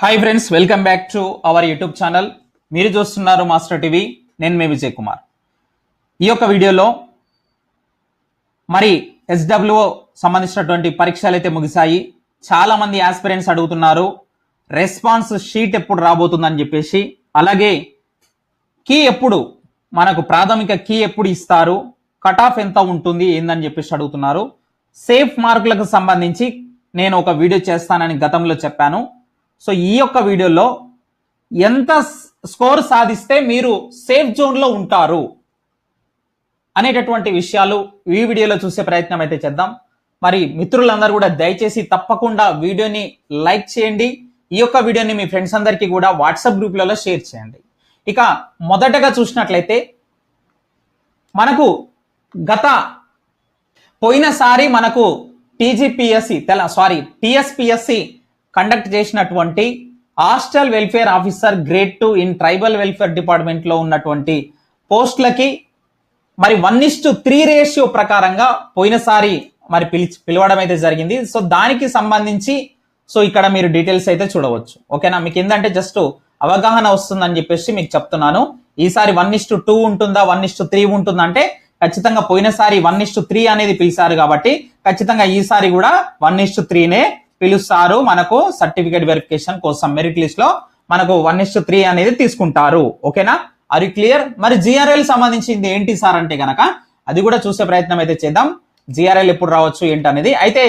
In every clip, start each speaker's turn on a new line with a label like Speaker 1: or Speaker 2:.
Speaker 1: Hi friends welcome back to our YouTube channel మీరు చూస్తున్నారు master TV నేను మే విజయ్ కుమార్. ఈ యొక్క వీడియోలో మరి ఎస్డబ్ల్యూఓ సంబంధించినటువంటి పరీక్షలు అయితే ముగిశాయి. చాలా మంది ఆస్పిరెంట్స్ అడుగుతున్నారు రెస్పాన్స్ షీట్ ఎప్పుడు రాబోతుందని చెప్పేసి. అలాగే కీ ఎప్పుడు? మనకు ప్రాథమిక కీ ఎప్పుడు ఇస్తారు? కట్ ఆఫ్ ఎంత ఉంటుంది? ఏందని చెప్పేసి అడుగుతున్నారు. సేఫ్ మార్కులకు సంబంధించి నేను ఒక వీడియో చేస్తానని గతంలో చెప్పాను. సో ఈ యొక్క వీడియోలో ఎంత స్కోర్ సాధిస్తే మీరు సేఫ్ జోన్లో ఉంటారు అనేటటువంటి విషయాలు ఈ వీడియోలో చూసే ప్రయత్నం అయితే చేద్దాం. మరి మిత్రులందరూ కూడా దయచేసి తప్పకుండా వీడియోని లైక్ చేయండి. ఈ యొక్క వీడియోని మీ ఫ్రెండ్స్ అందరికీ కూడా వాట్సాప్ గ్రూప్లలో షేర్ చేయండి. ఇక మొదటగా చూసినట్లయితే మనకు గత పోయినసారి మనకు టీజీపీఎస్సి తెల సారీ టీఎస్పిఎస్సి కండక్ట్ చేసినటువంటి hostel welfare officer grade two in tribal welfare డిపార్ట్మెంట్లో ఉన్నటువంటి పోస్టులకి మరి వన్ ఇస్టు త్రీ రేషియో ప్రకారంగా పోయినసారి మరి పిలిచి పిలవడం అయితే జరిగింది. సో దానికి సంబంధించి సో ఇక్కడ మీరు డీటెయిల్స్ అయితే చూడవచ్చు. ఓకేనా మీకు ఏంటంటే జస్ట్ అవగాహన వస్తుందని చెప్పేసి మీకు చెప్తున్నాను. ఈసారి వన్ ఇస్టు టూ ఉంటుందా వన్ ఇస్టు త్రీ ఉంటుందా అంటే ఖచ్చితంగా పోయినసారి వన్ ఇస్టు త్రీ అనేది పిలిచారు కాబట్టి ఖచ్చితంగా ఈసారి కూడా వన్ ఇస్టు త్రీనే పిలుస్తారు. మనకు సర్టిఫికేట్ వెరిఫికేషన్ కోసం మెరిట్ లిస్ట్లో మనకు వన్ ఇస్టు త్రీ అనేది తీసుకుంటారు. ఓకేనా అది క్లియర్ మరి జిఆర్ఎల్ సంబంధించింది ఏంటి సార్ అంటే గనక అది కూడా చూసే ప్రయత్నం అయితే చేద్దాం. జిఆర్ఎల్ ఎప్పుడు రావచ్చు ఏంటి అనేది అయితే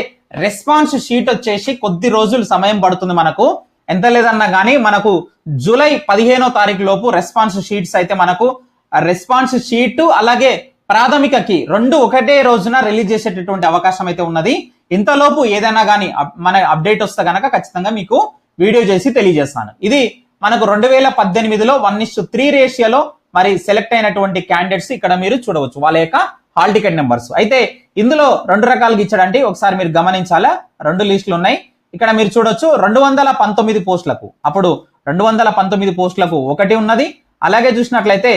Speaker 1: రెస్పాన్స్ షీట్ వచ్చేసి కొద్ది రోజులు సమయం పడుతుంది మనకు. ఎంత లేదన్నా కానీ మనకు జూలై పదిహేనో తారీఖు లోపు రెస్పాన్స్ షీట్స్ అయితే మనకు రెస్పాన్స్ షీట్ అలాగే ప్రాథమికకి రెండు ఒకటే రోజున రిలీజ్ చేసేటటువంటి అవకాశం అయితే ఉన్నది. ఇంతలోపు ఏదైనా కానీ మన అప్డేట్ వస్తే కనుక ఖచ్చితంగా మీకు వీడియో చేసి తెలియజేస్తాను. ఇది మనకు రెండు వేల పద్దెనిమిదిలో వన్ ఇస్ త్రీ రేషియోలో మరి సెలెక్ట్ అయినటువంటి క్యాండిడేట్స్ ఇక్కడ మీరు చూడవచ్చు. వాళ్ళ యొక్క హాల్ టికెట్ నెంబర్స్ అయితే ఇందులో రెండు రకాలుగా ఇచ్చాడంటే ఒకసారి మీరు గమనించాలా? రెండు లిస్టులు ఉన్నాయి. ఇక్కడ మీరు చూడొచ్చు రెండు వందల పంతొమ్మిది పోస్టులకు. అప్పుడు రెండు వందల పంతొమ్మిది పోస్టులకు ఒకటి ఉన్నది. అలాగే చూసినట్లయితే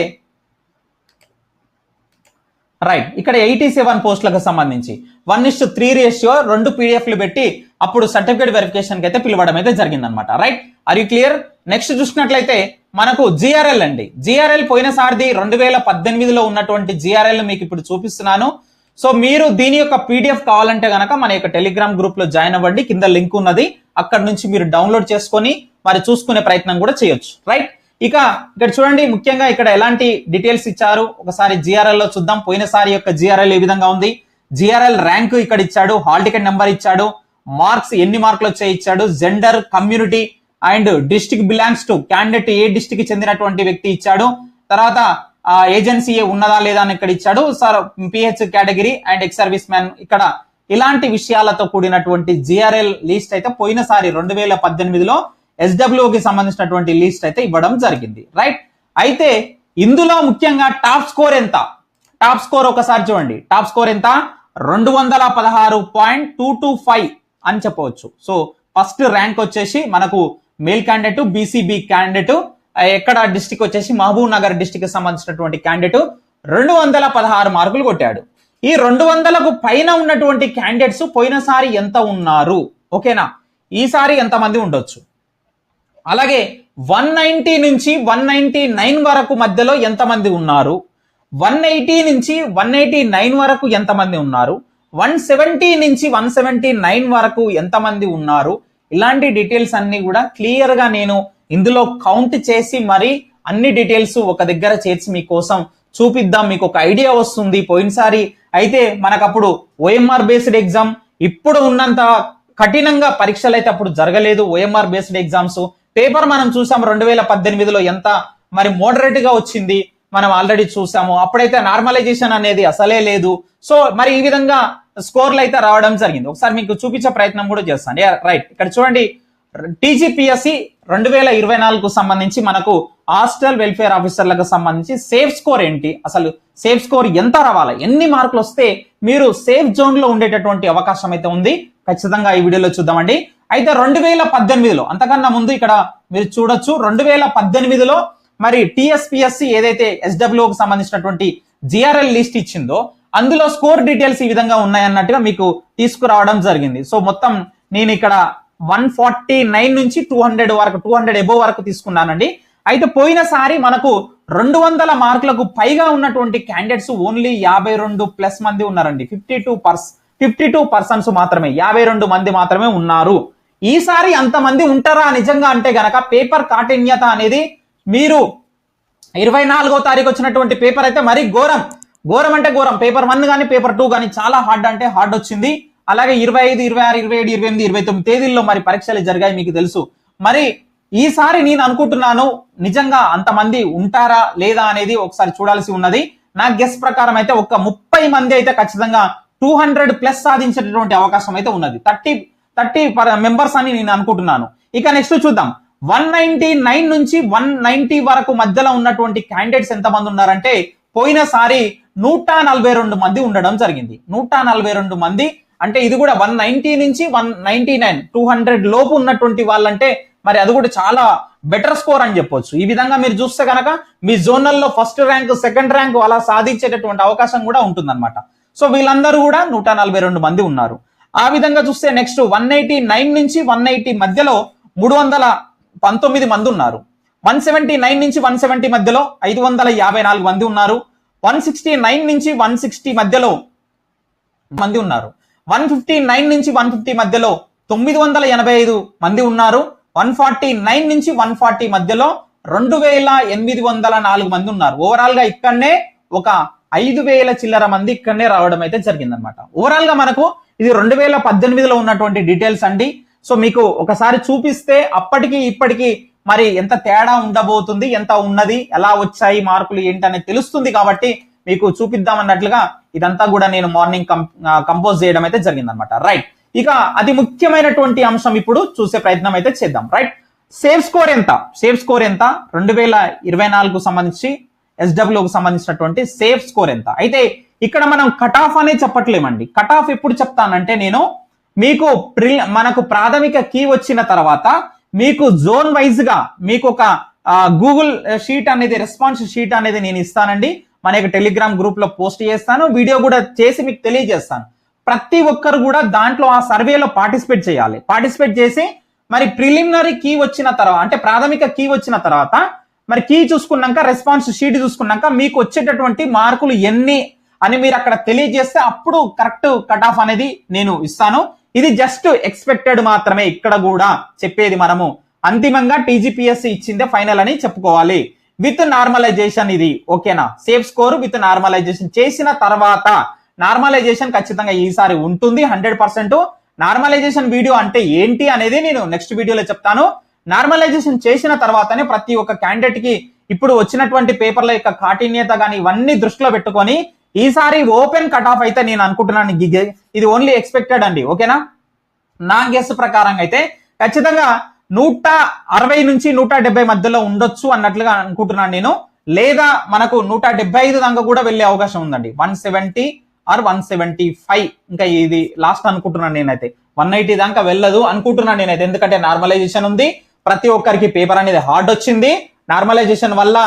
Speaker 1: రైట్ ఇక్కడ ఎయిటీ సెవెన్ పోస్టులకు సంబంధించి. వన్ ఇస్ త్రీ రేషియో రెండు పీడిఎఫ్లు పెట్టి అప్పుడు సర్టిఫికేట్ వెరిఫికేషన్ అయితే పిలవడం అయితే జరిగిందనమాట right are you clear next చూసినట్లయితే మనకు జిఆర్ఎల్ అండి. జిఆర్ఎల్ పోయినసారిది రెండు వేల పద్దెనిమిదిలో ఉన్నటువంటి జిఆర్ఎల్ మీకు ఇప్పుడు చూపిస్తున్నాను. సో మీరు దీని యొక్క పీడిఎఫ్ కావాలంటే గనక మన యొక్క టెలిగ్రామ్ గ్రూప్లో జాయిన్ అవ్వండి. కింద లింక్ ఉన్నది. అక్కడ నుంచి మీరు డౌన్లోడ్ చేసుకొని మరి చూసుకునే ప్రయత్నం కూడా చేయొచ్చు. రైట్ ఇక ఇక్కడ చూడండి ముఖ్యంగా ఇక్కడ ఎలాంటి డీటెయిల్స్ ఇచ్చారు? ఒకసారి జిఆర్ఎల్లో చూద్దాం. పోయినసారి యొక్క జిఆర్ఎల్ ఏ విధంగా ఉంది? జిఆర్ఎల్ ర్యాంక్ ఇక్కడ ఇచ్చాడు హాల్ టికెట్ నెంబర్ ఇచ్చాడు మార్క్స్ ఎన్ని మార్కులు వచ్చాయి ఇచ్చాడు gender community and district belongs to candidate A district చెందినటువంటి వ్యక్తి ఇచ్చాడు. తర్వాత ఏజెన్సీ ఉన్నదా లేదా అని ఇక్కడ ఇచ్చాడు. Sir PH category and ex service man ఇక్కడ ఇలాంటి విషయాలతో కూడినటువంటి జిఆర్ఎల్ లిస్ట్ అయితే పోయినసారి రెండు వేల పద్దెనిమిదిలో ఎస్డబ్ల్యూకి సంబంధించినటువంటి లిస్ట్ అయితే ఇవ్వడం జరిగింది రైట్ అయితే ఇందులో ముఖ్యంగా టాప్ స్కోర్ ఎంత? టాప్ స్కోర్ ఒకసారి చూడండి. టాప్ స్కోర్ ఎంత? రెండు వందల పదహారు పాయింట్ టూ టూ ఫైవ్ అని చెప్పవచ్చు. సో ఫస్ట్ ర్యాంక్ వచ్చేసి మనకు మేల్ క్యాండిడేట్ బీసీబీ క్యాండిడేట్ ఎక్కడ డిస్టిక్ వచ్చేసి మహబూబ్ నగర్ డిస్టిక్ సంబంధించినటువంటి క్యాండిడేట్ రెండు వందల పదహారు మార్కులు కొట్టాడు. ఈ రెండు వందలకు పైన ఉన్నటువంటి క్యాండిడేట్స్ పోయినసారి ఎంత ఉన్నారు? ఓకేనా ఈసారి ఎంతమంది ఉండొచ్చు? అలాగే వన్ నైంటీ నుంచి వన్ నైంటీ నైన్ వరకు మధ్యలో ఎంతమంది ఉన్నారు? వన్ ఎయిటీ నుంచి వన్ ఎయిటీ నైన్ వరకు ఎంతమంది ఉన్నారు? వన్ సెవెంటీ నుంచి వన్ సెవెంటీ నైన్ వరకు ఎంతమంది ఉన్నారు? ఇలాంటి డీటెయిల్స్ అన్నీ కూడా క్లియర్గా నేను ఇందులో కౌంట్ చేసి మరి అన్ని డీటెయిల్స్ ఒక దగ్గర చేర్చి మీకోసం చూపిద్దాం. మీకు ఒక ఐడియా వస్తుంది. పోయినసారి అయితే మనకప్పుడు ఓఎంఆర్ బేస్డ్ ఎగ్జామ్ ఇప్పుడు ఉన్నంత కఠినంగా పరీక్షలు అయితే అప్పుడు జరగలేదు. ఓఎంఆర్ బేస్డ్ ఎగ్జామ్స్ పేపర్ మనం చూసాం రెండు వేల పద్దెనిమిదిలో ఎంత మరి మోడరేట్గా వచ్చింది మనం ఆల్రెడీ చూసాము. అప్పుడైతే నార్మలైజేషన్ అనేది అసలే లేదు. సో మరి ఈ విధంగా స్కోర్లు అయితే రావడం జరిగింది. ఒకసారి మీకు చూపించే ప్రయత్నం కూడా చేస్తాను. రైట్ ఇక్కడ చూడండి. టీజీపీఎస్సి రెండు వేల ఇరవై నాలుగుకు సంబంధించి మనకు హాస్టల్ వెల్ఫేర్ ఆఫీసర్లకు సంబంధించి సేఫ్ స్కోర్ ఏంటి? అసలు సేఫ్ స్కోర్ ఎంత రావాలి? ఎన్ని మార్కులు వస్తే మీరు సేఫ్ జోన్లో ఉండేటటువంటి అవకాశం అయితే ఉంది? ఖచ్చితంగా ఈ వీడియోలో చూద్దామండి. అయితే రెండు వేల పద్దెనిమిదిలో అంతకన్నా ముందు ఇక్కడ మీరు చూడొచ్చు రెండు వేల పద్దెనిమిదిలో మరి టిఎస్పిఎస్సి ఏదైతే ఎస్డబ్ల్యూకి సంబంధించినటువంటి జిఆర్ఎల్ లిస్ట్ ఇచ్చిందో అందులో స్కోర్ డీటెయిల్స్ ఈ విధంగా ఉన్నాయన్నట్టుగా మీకు తీసుకురావడం జరిగింది. సో మొత్తం నేను ఇక్కడ వన్ ఫార్టీ నైన్ నుంచి టూ హండ్రెడ్ వరకు టూ హండ్రెడ్ ఎబో వరకు తీసుకున్నానండి. అయితే పోయినసారి మనకు రెండు వందల మార్కులకు పైగా ఉన్నటువంటి క్యాండిడేట్స్ ఓన్లీ యాభై రెండు ప్లస్ మంది ఉన్నారండి. ఫిఫ్టీ టూ పర్స్ ఫిఫ్టీ టూ పర్సన్స్ మాత్రమే యాభై రెండు మంది మాత్రమే ఉన్నారు. ఈసారి అంతమంది ఉంటారా నిజంగా అంటే గనక పేపర్ కాఠిన్యత అనేది మీరు ఇరవై నాలుగో తారీఖు వచ్చినటువంటి పేపర్ అయితే మరీ ఘోరం. ఘోరం అంటే ఘోరం. పేపర్ వన్ కానీ పేపర్ టూ కానీ చాలా హార్డ్ అంటే హార్డ్ వచ్చింది. అలాగే ఇరవై ఐదు ఇరవై ఆరు ఇరవై ఏడు ఇరవై ఎనిమిది ఇరవై తొమ్మిది తేదీల్లో మరి పరీక్షలు జరిగాయి మీకు తెలుసు. మరి ఈసారి నేను అనుకుంటున్నాను నిజంగా అంతమంది ఉంటారా లేదా అనేది ఒకసారి చూడాల్సి ఉన్నది. నా గెస్ ప్రకారం అయితే ఒక ముప్పై మంది అయితే ఖచ్చితంగా టూ హండ్రెడ్ ప్లస్ సాధించేటటువంటి అవకాశం అయితే ఉన్నది. థర్టీ థర్టీ మెంబర్స్ అని నేను అనుకుంటున్నాను. ఇక నెక్స్ట్ చూద్దాం. వన్ నైన్టీ నైన్ నుంచి వన్ నైన్టీ వరకు మధ్యలో ఉన్నటువంటి క్యాండిడేట్స్ ఎంతమంది ఉన్నారంటే పోయినసారి నూట నలభై రెండు మంది ఉండడం జరిగింది. నూట నలభై రెండు మంది అంటే ఇది కూడా వన్ నైన్టీ నుంచి one ninety nine two hundred లోపు ఉన్నటువంటి వాళ్ళంటే మరి అది కూడా చాలా బెటర్ స్కోర్ అని చెప్పొచ్చు. ఈ విధంగా మీరు చూస్తే కనుక మీ జోనల్లో ఫస్ట్ ర్యాంక్ సెకండ్ ర్యాంక్ అలా సాధించేటటువంటి అవకాశం కూడా ఉంటుందన్నమాట. సో వీళ్ళందరూ కూడా నూట నలభై రెండు మంది ఉన్నారు. ఆ విధంగా చూస్తే నెక్స్ట్ వన్ ఎయిటీ నైన్ నుంచి వన్ ఎయిటీ మధ్యలో మూడు వందల పంతొమ్మిది మంది ఉన్నారు. వన్ సెవెంటీ నైన్ నుంచి వన్ సెవెంటీ మధ్యలో ఐదు వందల యాభై నాలుగు మంది ఉన్నారు. వన్ సిక్స్టీ నైన్ నుంచి వన్ సిక్స్టీ మధ్యలో మంది ఉన్నారు. వన్ ఫిఫ్టీ నైన్ నుంచి వన్ ఫిఫ్టీ మధ్యలో తొమ్మిది వందల ఎనభై ఐదు మంది ఉన్నారు. వన్ ఫార్టీ నైన్ నుంచి వన్ ఫార్టీ మధ్యలో రెండు వేల ఎనిమిది వందల నాలుగు మంది ఉన్నారు. ఓవరాల్గా ఇక్కడనే ఒక ఐదు వేల చిల్లర మంది ఇక్కడనే రావడం అయితే జరిగిందనమాట ఓవరాల్గా మనకు ఇది రెండు వేల పద్దెనిమిదిలో ఉన్నటువంటి డీటెయిల్స్ అండి. సో మీకు ఒకసారి చూపిస్తే అప్పటికి ఇప్పటికి మరి ఎంత తేడా ఉండబోతుంది ఎంత ఉన్నది ఎలా వచ్చాయి మార్కులు ఏంటి తెలుస్తుంది కాబట్టి మీకు చూపిద్దాం అన్నట్లుగా ఇదంతా కూడా నేను మార్నింగ్ కంపోజ్ చేయడం అయితే జరిగిందనమాట రైట్ ఇక అతి ముఖ్యమైనటువంటి అంశం ఇప్పుడు చూసే ప్రయత్నం అయితే చేద్దాం. రైట్ సేవ్ స్కోర్ ఎంత? సేవ్ స్కోర్ ఎంత? రెండు వేల ఇరవై నాలుగుకు సంబంధించి ఎస్డబ్ల్యూకి సంబంధించినటువంటి సేఫ్ స్కోర్ ఎంత? అయితే ఇక్కడ మనం కట్ ఆఫ్ అనే చెప్పట్లేమండి. కట్ ఆఫ్ ఎప్పుడు చెప్తానంటే నేను మీకు ప్రిల్ మనకు ప్రాథమిక కీ వచ్చిన తర్వాత మీకు జోన్ వైజ్గా మీకు ఒక గూగుల్ షీట్ అనేది రెస్పాన్స్ షీట్ అనేది నేను ఇస్తానండి. మన యొక్క టెలిగ్రామ్ గ్రూప్లో పోస్ట్ చేస్తాను. వీడియో కూడా చేసి మీకు తెలియజేస్తాను. ప్రతి ఒక్కరు కూడా దాంట్లో ఆ సర్వేలో పార్టిసిపేట్ చేయాలి. పార్టిసిపేట్ చేసి మరి ప్రిలిమినరీ కీ వచ్చిన తర్వాత అంటే ప్రాథమిక కీ వచ్చిన తర్వాత మరి కీ చూసుకున్నాక రెస్పాన్స్ షీట్ చూసుకున్నాక మీకు వచ్చేటటువంటి మార్కులు ఎన్ని అని మీరు అక్కడ తెలియజేస్తే అప్పుడు కరెక్ట్ కట్ ఆఫ్ అనేది నేను ఇస్తాను. ఇది జస్ట్ ఎక్స్పెక్టెడ్ మాత్రమే ఇక్కడ కూడా చెప్పేది మనము. అంతిమంగా టీజీపీఎస్సీ ఇచ్చిందే ఫైనల్ అని చెప్పుకోవాలి. విత్ నార్మలైజేషన్ ఇది ఓకేనా సేఫ్ స్కోర్ విత్ నార్మలైజేషన్ చేసిన తర్వాత నార్మలైజేషన్ ఖచ్చితంగా ఈసారి ఉంటుంది హండ్రెడ్ పర్సెంట్ నార్మలైజేషన్ వీడియో అంటే ఏంటి అనేది నేను నెక్స్ట్ వీడియోలో చెప్తాను. నార్మలైజేషన్ చేసిన తర్వాతనే ప్రతి ఒక్క క్యాండిడేట్కి ఇప్పుడు వచ్చినటువంటి పేపర్ల యొక్క కాఠిన్యత కానీ ఇవన్నీ దృష్టిలో పెట్టుకొని ఈసారి ఓపెన్ కట్ ఆఫ్ అయితే నేను అనుకుంటున్నాను ఇది ఓన్లీ ఎక్స్పెక్టెడ్ అండి ఓకేనా? నా గెస్ ప్రకారం అయితే ఖచ్చితంగా నూట అరవై నుంచి నూట డెబ్బై మధ్యలో ఉండొచ్చు అన్నట్లుగా అనుకుంటున్నాను నేను. లేదా మనకు నూట డెబ్బై ఐదు దాకా కూడా వెళ్ళే అవకాశం ఉందండి. One seventy or one seventy five ఇంకా ఇది లాస్ట్ అనుకుంటున్నాను నేనైతే. వన్ ఎయిటీ దాకా వెళ్ళదు అనుకుంటున్నాను నేనైతే. ఎందుకంటే నార్మలైజేషన్ ఉంది. ప్రతి ఒక్కరికి పేపర్ అనేది హార్డ్ వచ్చింది. నార్మలైజేషన్ వల్ల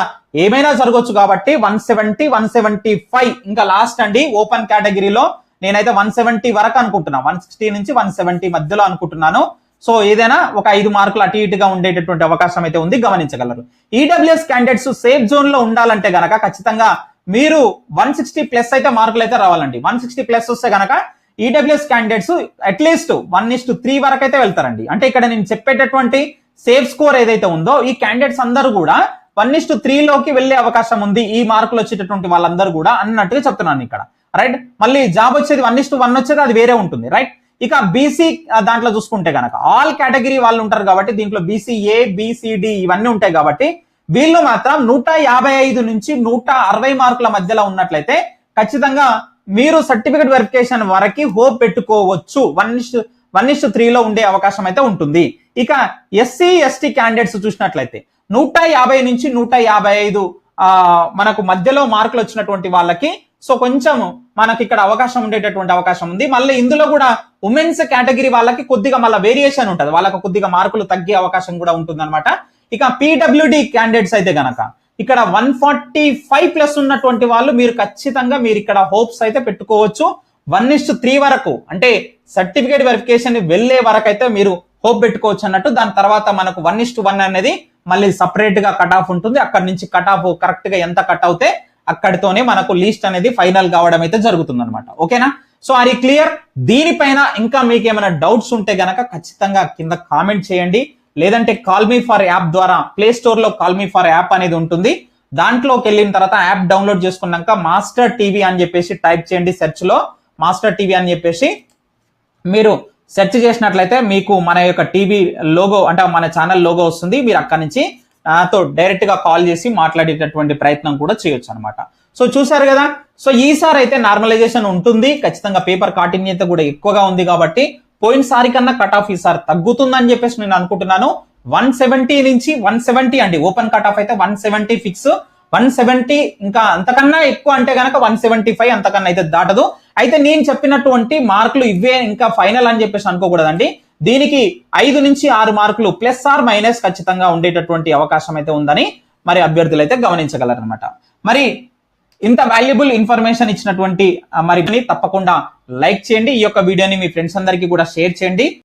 Speaker 1: ఏమైనా జరగవచ్చు కాబట్టి one seventy one seventy five ఇంకా లాస్ట్ అండి. ఓపెన్ కేటగిరీలో నేనైతే వన్ సెవెంటీ వరకు అనుకుంటున్నా. వన్ సిక్స్టీ నుంచి వన్ సెవెంటీ మధ్యలో అనుకుంటున్నాను. సో ఏదైనా ఒక ఐదు మార్కులు అటు ఇటుగా ఉండేటటువంటి అవకాశం అయితే ఉంది గమనించగలరు. ఈడబ్ల్యూఎస్ క్యాండిడేట్స్ సేఫ్ జోన్లో ఉండాలంటే గనక ఖచ్చితంగా మీరు వన్ సిక్స్టీ ప్లస్ అయితే మార్కులు అయితే రావాలండి. వన్ సిక్స్టీ ప్లస్ వస్తే గనక EWS candidates at least one is to three వరకు అయితే వెళ్తారండి. అంటే ఇక్కడ నేను చెప్పేటటువంటి సేఫ్ స్కోర్ ఏదైతే ఉందో ఈ క్యాండిడేట్స్ అందరూ కూడా వన్ ఇస్ టు త్రీ లోకి వెళ్ళే అవకాశం ఉంది ఈ మార్కులు వచ్చేటటువంటి వాళ్ళందరూ కూడా అన్నట్టుగా చెప్తున్నాను ఇక్కడ. రైట్ మళ్ళీ జాబ్ వచ్చేది వన్ ఇస్ టు వన్ వచ్చేది అది వేరే ఉంటుంది. రైట్ ఇక బీసీ దాంట్లో చూసుకుంటే గనక ఆల్ కేటగిరీ వాళ్ళు ఉంటారు కాబట్టి దీంట్లో బీసీఏ బీసీడి ఇవన్నీ ఉంటాయి కాబట్టి వీళ్ళు మాత్రం నూట యాభై ఐదు నుంచి నూట అరవై మార్కుల మధ్యలో ఉన్నట్లయితే ఖచ్చితంగా మీరు సర్టిఫికెట్ వెరిఫికేషన్ వరకు హోప్ పెట్టుకోవచ్చు. One is to one is త్రీలో ఉండే అవకాశం అయితే ఉంటుంది. ఇక ఎస్సీ ఎస్టీ క్యాండిడేట్స్ చూసినట్లయితే నూట యాభై నుంచి నూట యాభై ఐదు మనకు మధ్యలో మార్కులు వచ్చినటువంటి వాళ్ళకి సో కొంచెం మనకి ఇక్కడ అవకాశం ఉండేటటువంటి అవకాశం ఉంది. మళ్ళీ ఇందులో కూడా ఉమెన్స్ కేటగిరీ వాళ్ళకి కొద్దిగా మళ్ళీ వేరియేషన్ ఉంటుంది. వాళ్ళకి కొద్దిగా మార్కులు తగ్గే అవకాశం కూడా ఉంటుంది ఇక పీడబ్ల్యూడి క్యాండిడేట్స్ అయితే గనక ఇక్కడ వన్ ఫార్టీ ఫైవ్ ప్లస్ ఉన్నటువంటి వాళ్ళు మీరు ఖచ్చితంగా మీరు ఇక్కడ హోప్స్ అయితే పెట్టుకోవచ్చు. వన్ ఇస్ త్రీ వరకు అంటే సర్టిఫికేట్ వెరిఫికేషన్ వెళ్ళే వరకు అయితే మీరు హోప్ పెట్టుకోవచ్చు అన్నట్టు. దాని తర్వాత మనకు వన్ ఇస్ వన్ అనేది మళ్ళీ సపరేట్గా కట్ ఆఫ్ ఉంటుంది. అక్కడ నుంచి కట్ ఆఫ్ కరెక్ట్గా ఎంత కట్ అవుతే అక్కడితోనే మనకు లీస్ట్ అనేది ఫైనల్ కావడం అయితే జరుగుతుంది అనమాట ఓకేనా సో అది క్లియర్ దీనిపైన ఇంకా మీకు ఏమైనా డౌట్స్ ఉంటే గనక ఖచ్చితంగా కింద కామెంట్ చేయండి. లేదంటే కాల్ మీ ఫర్ యాప్ ద్వారా ప్లే స్టోర్లో కాల్ మీ ఫర్ యాప్ అనేది ఉంటుంది. దాంట్లోకి వెళ్ళిన తర్వాత యాప్ డౌన్లోడ్ చేసుకున్నాక మాస్టర్ టీవీ అని చెప్పేసి టైప్ చేయండి సెర్చ్లో. మాస్టర్ టీవీ అని చెప్పేసి మీరు సెర్చ్ చేసినట్లయితే మీకు మన యొక్క టీవీ లోగో అంటే మన ఛానల్ లోగో వస్తుంది. మీరు అక్కడి నుంచి నాతో డైరెక్ట్గా కాల్ చేసి మాట్లాడేటటువంటి ప్రయత్నం కూడా చేయొచ్చు అనమాట సో చూసారు కదా? సో ఈసారి అయితే నార్మలైజేషన్ ఉంటుంది. ఖచ్చితంగా పేపర్ కాఠిన్యత కూడా ఎక్కువగా ఉంది కాబట్టి పోయినసారి కన్నా కట్ ఆఫ్ ఈసారి తగ్గుతుందని చెప్పేసి నేను అనుకుంటున్నాను. వన్ సెవెంటీ నుంచి వన్ సెవెంటీ అండి. ఓపెన్ కట్ ఆఫ్ అయితే one seventy fix one seventy ఇంకా అంతకన్నా ఎక్కువ అంటే కనుక వన్ సెవెంటీ ఫైవ్ అంతకన్నా అయితే దాటదు. అయితే నేను చెప్పినటువంటి మార్కులు ఇవే ఇంకా ఫైనల్ అని చెప్పేసి అనుకోకూడదండి. దీనికి ఐదు నుంచి ఆరు మార్కులు ప్లస్ ఆర్ మైనస్ ఖచ్చితంగా ఉండేటటువంటి అవకాశం అయితే ఉందని మరి అభ్యర్థులు అయితే గమనించగలరనమాట మరి ఇంత వాల్యుబుల్ ఇన్ఫర్మేషన్ ఇచ్చినటువంటి మరి తప్పకుండా లైక్ చేయండి. ఈ యొక్క వీడియోని మీ ఫ్రెండ్స్ అందరికీ కూడా షేర్ చేయండి.